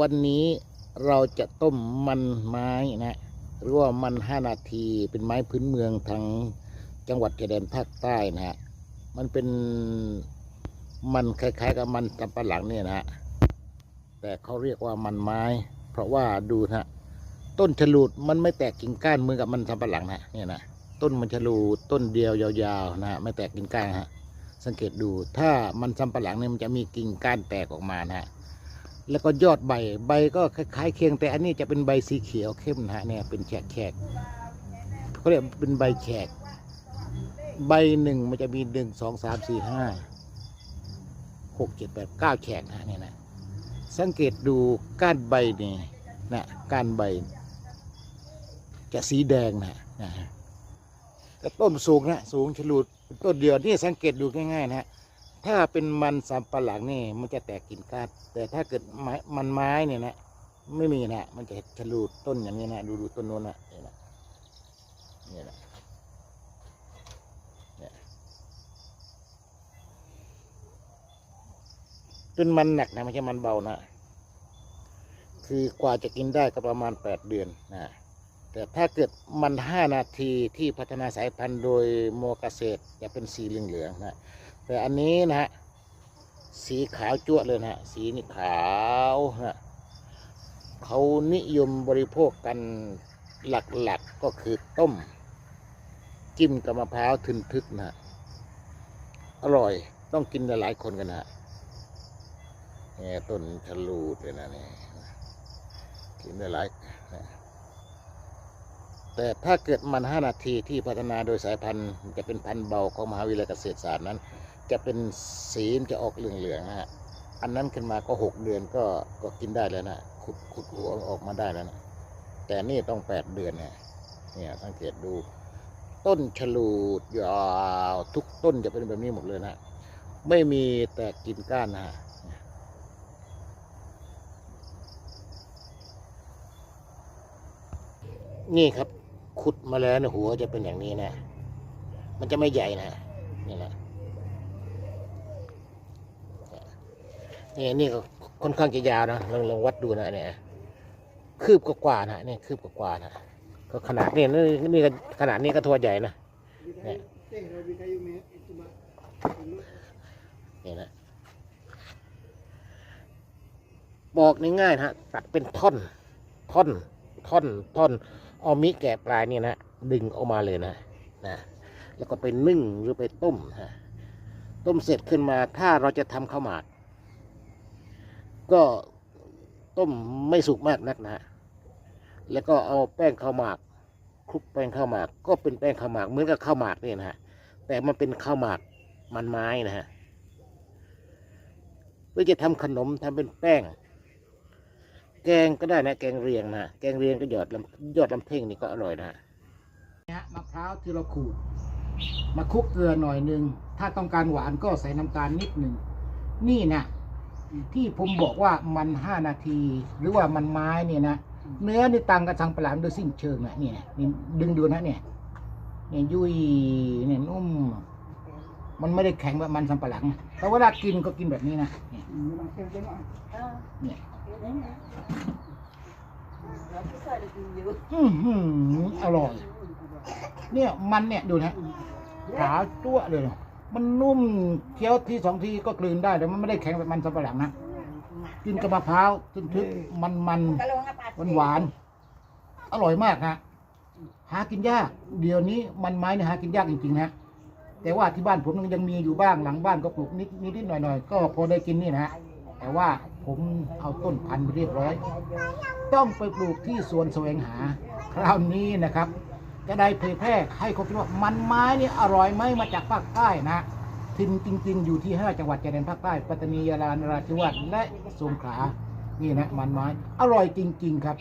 วันนี้เราจะต้มมันไม้นะหรือว่ามันห้านาทีเป็นไม้พื้นเมืองทางจังหวัดชายแดนภาคใต้นะฮะมันเป็นมันคล้ายๆ กับมันตำปะหลังเนี่ยนะฮะแต่เขาเรียกว่ามันไม้ เพราะว่าดูนะฮะต้นฉลูดมันไม่แตกกิ่งก้านเหมือนกับมันตำปะหลังนะเนี่ยนะต้นมันฉลูดต้นเดียวยาวๆนะฮะไม่แตกกิ่งก้านฮะสังเกตดูถ้ามันสำปะหลังเนี่ยมันจะมีกิ่งก้านแตกออกมานะฮะ แล้วก็ยอดใบใบก็คล้ายๆเคียงแต่อันนี้จะเป็นใบสีเขียวเข้มนะฮะเนี่ยเป็นแฉกแฉกเขาเรียกเป็นใบแฉกใบหนึ่งมันจะมีหนึ่งสองสามสี่ห้าหกเจ็ดแปดเก้าแฉกนะเนี่ยนะสังเกตดูก้านใบนี่นะก้านใบ จะสีแดงนะนะฮะแต่ต้นสูงนะสูงฉลูดต้นเดียวนี่สังเกตดูง่ายๆนะฮะ ถ้าเป็นมันสำปะหลังนี่มันจะแตกกิ่งก้านแต่ถ้าเกิดไม้มันไม้เนี่ยนะไม่มีนะมันจะฉลูดต้นอย่างนี้นะดูดูต้นโน้นนะเนี่ยนะเนี่ยนะต้นมันหนักนะไม่ใช่มันเบานะ คือกว่าจะกินได้ก็ประมาณแปดเดือนนะแต่ถ้าเกิดมันห้านาทีที่พัฒนาสายพันธุ์โดยโมเกษตรจะเป็นสีเหลืองๆนะ แต่อันนี้นะฮะสีขาวจั่วเลยนะฮะสีนี่ขาวนะเขานิยมบริโภคกันหลักๆก็คือต้ม จิ้มกับมะพร้าวทึนทึกนะฮะอร่อยต้องกินหลายๆคนกันนะฮะเนี่ยต้นฉลูดเลยนะเนี่ยกินได้หลายนะแต่ถ้าเกิดมันห้านาทีที่พัฒนาโดยสายพันธุ์จะเป็นพันธุ์เบาของมหาวิทยาลัยเกษตรศาสตร์นั้น จะเป็นสีมันจะออกเหลืองๆนะฮะอันนั้นขึ้นมาก็หกเดือนก็ก็กินได้แล้วนะขุดขุดหัวออกมาได้แล้วนะแต่นี่ต้องแปดเดือนเนี่ยเนี่ยสังเกตดู ต้นฉลูดยาวทุกต้นจะเป็นแบบนี้หมดเลยนะไม่มีแตกกินก้านนะฮะนี่ครับขุดมาแล้วเนี่ยหัวจะเป็นอย่างนี้นะ มันจะไม่ใหญ่นะนี่แหละ นี่นี่ก็ค่อนข้างจะยาวนะลองลองวัดดูนะเนี่ยคืบกว่านะเนี่ยคืบกว่านะก็ขนาดนี้นี่นี่ขนาดนี้ก็ทัวใหญ่นะเนี่ยนี่นะบอกง่ายๆนะฮะตัดเป็นท่อน ท่อน ท่อน ท่อน เอามิแกะปลายเนี่ยนะ ดึงออกมาเลยนะ นะ แล้วก็ไปนึ่งหรือไปต้มฮะต้มเสร็จขึ้นมา ถ้าเราจะทำข้าวหมาก ก็ต้มไม่สุกมากนักนะฮะแล้วก็เอาแป้งข้าวหมากคลุกแป้งข้าวหมาก ก็เป็นแป้งข้าวหมากเหมือนกับข้าวหมากนี่นะฮะแต่มันเป็นข้าวหมากมันไม้นะฮะเพื่อจะทำขนมทำเป็นแป้ง แกงก็ได้นะ แกงเรียงนะแกงเรียงก็หยอดลำยอดลำเพ่งนี่ก็อร่อยนะฮะมะพร้าวที่เราขูดมาคลุกเกลือหน่อยหนึ่งถ้าต้องการหวานก็ใส่น้ำตาลนิดหนึ่งนี่นะ ที่ผมบอกว่ามันห้านาที หรือว่ามันไม้เนี่ยนะเนื้อนี่ต่างกับทางปลาหลามโดยสิ้นเชิงนะเนี่ยนี่ดึงดูนะเนี่ยเนี่ยยุ่ยเนี่ยนุ่ม มันไม่ได้แข็งแบบมันสำปะหลังแต่เวลากินก็กินแบบนี้นะเนี่ยเนี่ยอื้อหืออร่อย เนี่ยมันเนี่ยดูนะขาวจั่วเลยนะ มันนุ่มเคี้ยวทีสองทีก็กลืนได้แต่มันไม่ได้แข็งแบบมันสำปะหลังนะกินกับมะพร้าวทึกๆมันมันหวานหวานๆอร่อยมากฮะหากินยาก เดี๋ยวนี้มันไม้เนี่ยหากินยากจริงๆนะแต่ว่าที่บ้านผมยังมีอยู่บ้างหลังบ้านก็ปลูกนิดนิดๆหน่อยๆก็พอได้กินนี่นะฮะแต่ว่าผมเอาต้นพันธุ์ไปเรียบร้อย ต้องไปปลูกที่สวนแสวงหา คราวนี้นะครับ จะได้เผยแพร่ให้คนคิดว่ามันไม้นี่อร่อยไหมมาจากภาคใต้นะทินจริง ๆ อยู่ที่ห้าจังหวัดชายแดนภาคใต้ปัตตานียาลานราธิวาสและสงขลานี่นะมันไม้อร่อยจริง ๆ ครับ